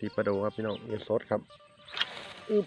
ตีปลาดูครับพี่น้องเอสดครับอึบ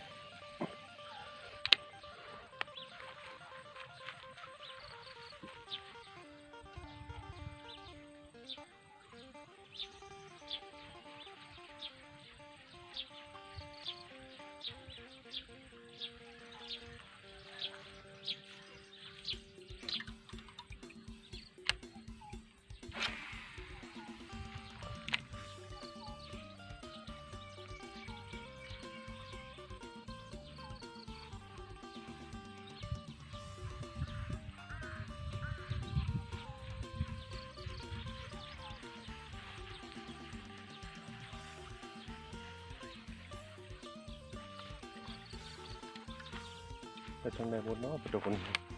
ไปทางไห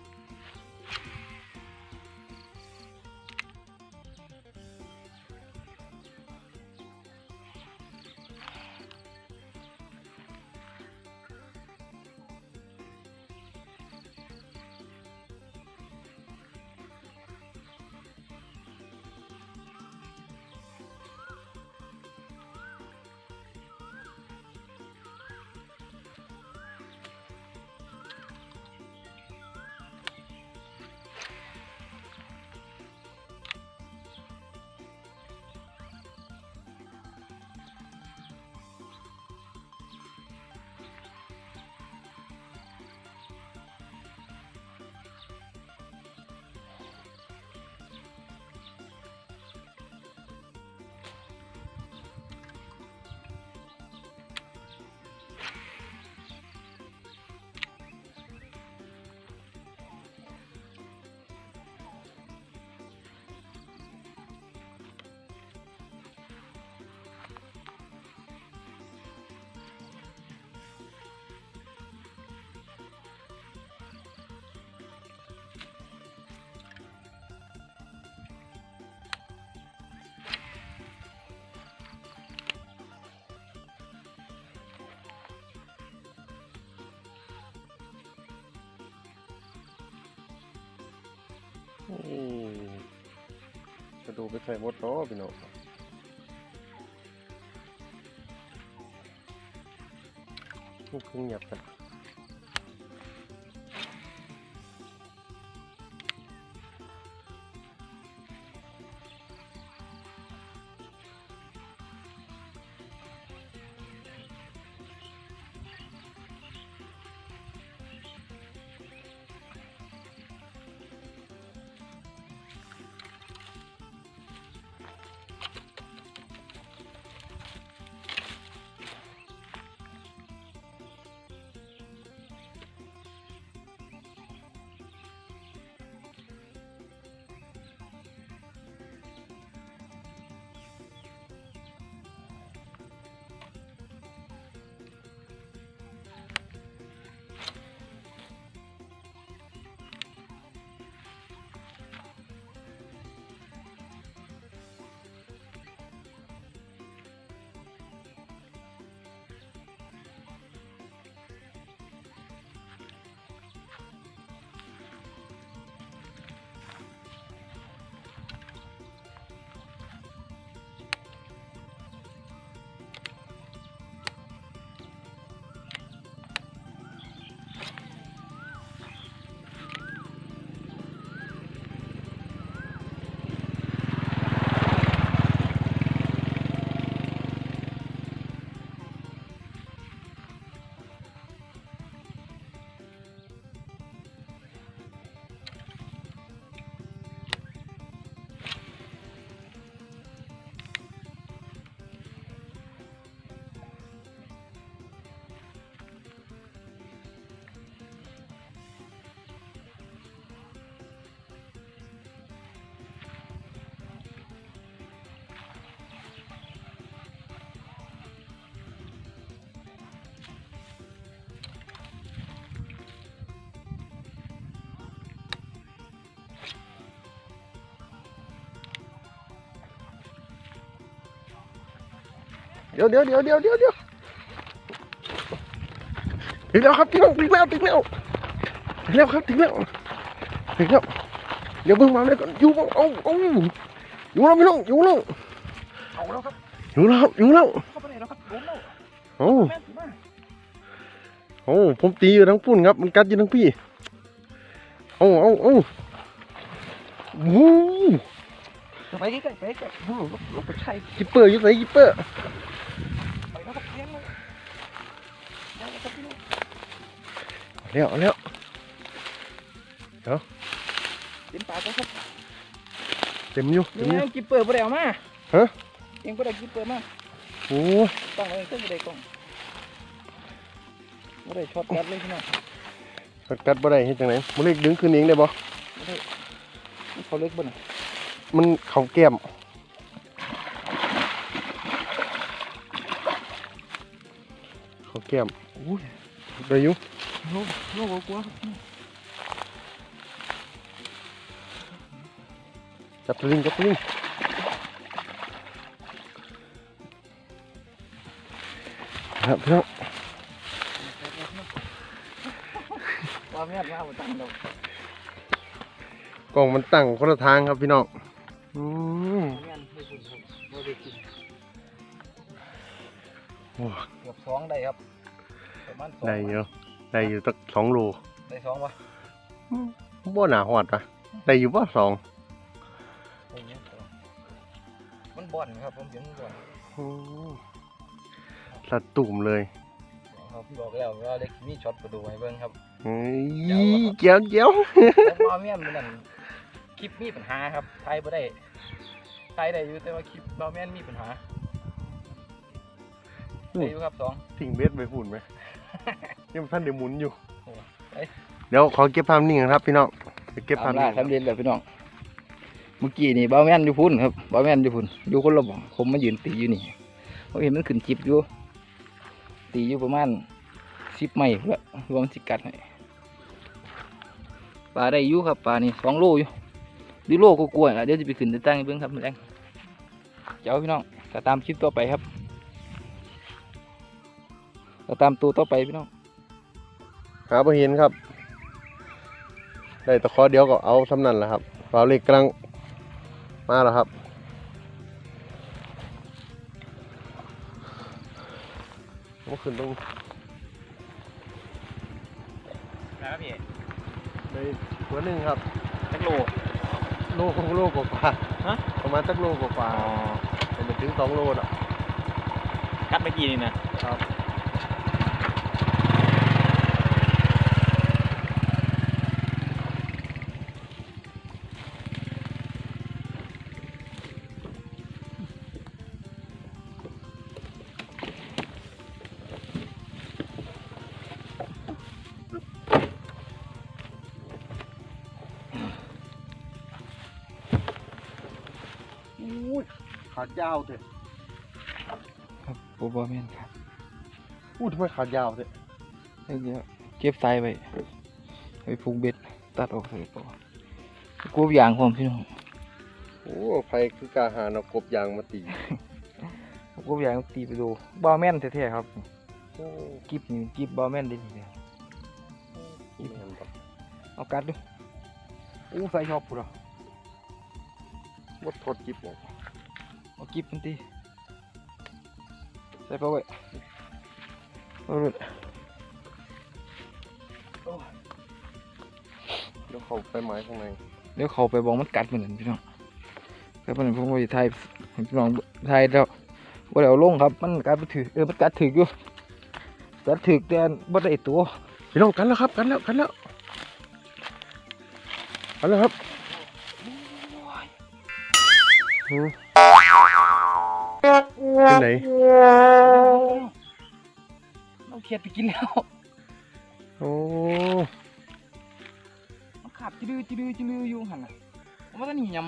โดนอืมปลาโดไปใส่หมดเนาะพี่น้องลูกครึ่งหยับกัน เดี๋ยวเดี๋ยวเดี๋ยวเดี๋ยวเดี๋ยวเดี๋ยวถึงแล้วครับถึงแล้วถึงแล้วถึงแล้วถึงแล้วครับถึงแล้วถึงแล้วเดี๋ยวเพิ่งมาเลยก่อนอยู่บ้างเอาเอาอยู่แล้วไม่ต้องอยู่แล้วเอาแล้วครับอยู่แล้วครับอยู่แล้วเข้าไปเลยได้แล้วครับล้มแล้วโอ้แม่นสิมาโอ้ผมตีอยู่ทั้งปุ่นครับมันกัดอยู่ทั้งพี่โอ้โอ้โอ้วู้ไปใกล้ๆไปใกล้ๆโอ้โหลบลบไปใช่กิปเปอร์อยู่ไหนกิปเปอร์ แล้วเอาแล้วเต็มปากแล้วครับเต็มอยู่เต็นี่มอยู่ไงกิปเปอร์บ่ได้เอามาฮะเองบ่ได้กิปเปอร์มาโอ้ต้องเอาเองขึ้นบ่ได้กล้องบ่ได้ช็อตกัดเลยพี่น้องกัดกัดบ่ได้เฮ็ดจังไดบ่เล็กดึงขึ้นเองได้บ่บ่ได้มันเขาเล็กบ่น่ะมันเข้าแก้มเข้าแก้มอุ้ยได้อยู่ โลโลกกลัวครับจับสลิงจับสลิงครับพี่น้องว่าแม่นว่าบ่ตั้งดอกกล่องมันตั้งคนละทางครับพี่น้องอืมแม่นให้คุณครับบ่ได้กินโอ้เกือบสองได้ครับประมาณสอง ได้อยู่ได้อยู่ตักสองโลได้สองวะบ่หนาหอดอะได้อยู่บ่สองได้เยอะสองมันบ่อนครับผมเห็นมันบ่อนโอ้สัตว์ตุ่มเลยครับบอกแล้วว่าเล็กมีช็อตประตูให้เบิ่งครับเฮ้ยเจียวเจียวแต่ว่าแม่นมันนั่นคลิปมีปัญหาครับถ่ายบ่ได้ถ่ายได้อยู่แต่ว่าคลิปเราแม่นมีปัญหาได้อยู่ครับสองทิ้งเบสไปหุ่นไหม ยังท่านเดี๋ยวหมุนอยู่โอ้เอ้ยเดี๋ยวขอเก็บภาพนิ่งนะครับ พี่น้องไปเก็บภาพทำได้นิ่งครับทำเรียนแล้วพี่น้อง เมื่อกี้นี่เบาแม่นอยู่พุ่นครับเบาแม่นอยู่พุ่นอยู่คนละบ่องผมมายืนตีอยู่นี่ผมเห็นมันขึ้นจิบอยู่ ตีอยู่ประมาณสิบไม้เพื่อรวมสิกัดให้ปลาได้อยู่ครับปลานี่สองโลอยู่ดูโลก็กลัวๆล่ะเดี๋ยวจะไปขึ้นจะตั้งให้เบิ่งครับแรงเจ้าพี่น้องก็ตามคลิปต่อไปครับก็ตามตัวต่อไปพี่น้อง หาบ่เห็นครับ ได้ตะขอเดียวก็เอาสำนันแหละครับฝาเหล็กกำลังมาแล้วครับเมื่อคืนต้องนะครับพี่ในหัวหนึ่งครับจักโลโลของโลกว่าฮะๆประมาณสักโลกว่าๆแต่ไม่ถึงสองโลอะกัดเมื่อกี้นี่นะครับ อุ้ยขาดยาวเถอะครับโบโบแมนครับอู้ทำไมขาดยาวเถอะเดี๋ยวเก็บสายไว้ไปผูกเบ็ดตัดออกเลยปะกลัวอย่างผมพี่น้องโอ้ไฟคือกาหารเอากบยางมาตีกลัวอย่างตีไปดูบอแมนแท้ๆครับโอ้กิบนี่กิบบอแมนดีเดียวไม่เห็นปะเอากัดดูอู้ใส่ชอบปุ๊ด อะวัดทดจิบเลยเอากิบมันตีใส่ไปไว้เอาเลยเดี๋ยวเขาไปไม้ข้างในเดี๋ยวเขาไปบอกมันกัดเหมือนกันพี่น้องแล้วมันผมก็จะถ่ายให้พี่น้องถ่ายแล้วว่าเดี๋ยวลงครับ มันกัดไปถือเออมันกัดถืออยู่กัดถือแต่บ่ได้ตัวพี่น้องกันแล้วครับกันแล้วกันแล้วกันแล้วครับ ที่ไหนเราเขียดไปกินแล้ว โอ้มันขาดจืดจืดจืดอยู่หันน่ะผมว่าตอนนี้ยำ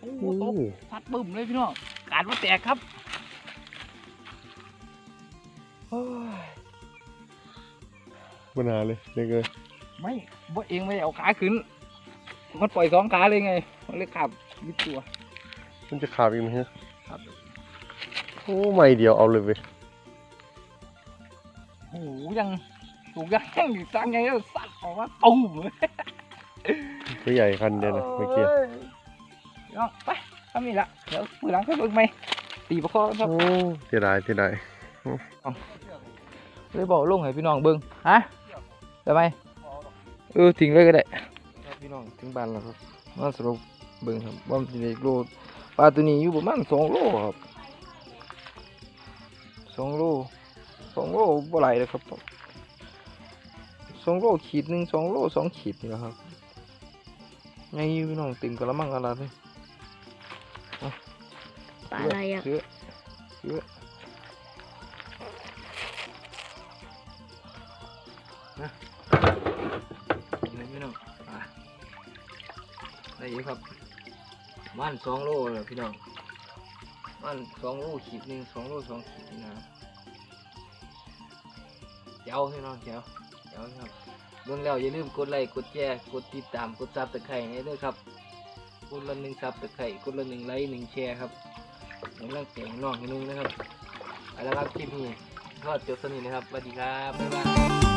โอ้โหโหตบพัดบึ้มเลยพี่น้องกาดว่าแตกครับเฮ้ยปัญหาเลยเด็กเลยไม่บ่เองไม่ได้เอาขาขึ้น มันปล่อยสองขาเลยไง มันเลยขับยิดตัวมันจะขาดอีกไหมฮะครับโอ้ไม่เดียวเอาเลยเว้ยโอ้โหยังถูกยังยังอยู่สั่งไงแล้วสั่นออกมาตุ้มเลยตัวใหญ่คันเดียวนะเมื่อกี้โยน้องไปทำนี่ละเดี๋ยวมือหลังค่อยเบิ่งไหมตีประคอครับโอ้เสียดายเสียดายเลยบอกลงให้พี่น้องเบิ่งฮะได้ไหมเออทิ้งเลยก็ได้ครับพี่น้องถึงบ้านแล้วครับมาสรุป เบิ่งครับว่ามันสิได้โลปลาตัวนี้อยู่ประมาณสองโลครับสองโลสองโลบ่ไหลายเลยครับสองโลขีดหนึ่งสองโลสองขีดนี่แหละครับไงอยู่พี่น้องเต็มกระมังกระลาเลยปลาอะไรอะเยอะเยอะนะนี่พี่น้องอะได้เยอะครับ มันสองโลเลยพี่น้องมันสองโลขีดหนึ่งสองโลสองขีดนะเจ้าพี่น้องเจ้าเจ้าครับเบิ่งแล้วอย่าลืมกดไลค์กดแชร์กดติดตามกดซับตะไคร้นี่ด้วยครับกดละหนึ่งซับตะไคร้กดละหนึ่งไลค์หนึ่งแชร์ครับกำลังเสียงน้องให้นุ่งนะครับเอาละครับคลิปนี้ทอดจบสนิทนะครับสวัสดีครับบ๊ายบาย